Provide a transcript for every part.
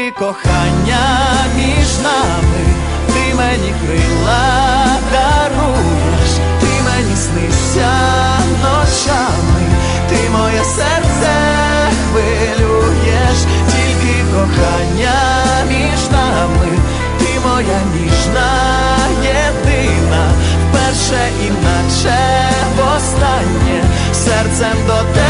Тільки кохання між нами, ти мені крила даруєш, ти мені снишся ночами, ти моє серце хвилюєш, тільки кохання між нами, ти моя ніжна єдина, вперше іначе востаннє, серцем до тебе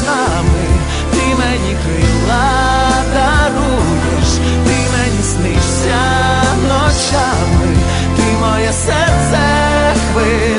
serce chwyt.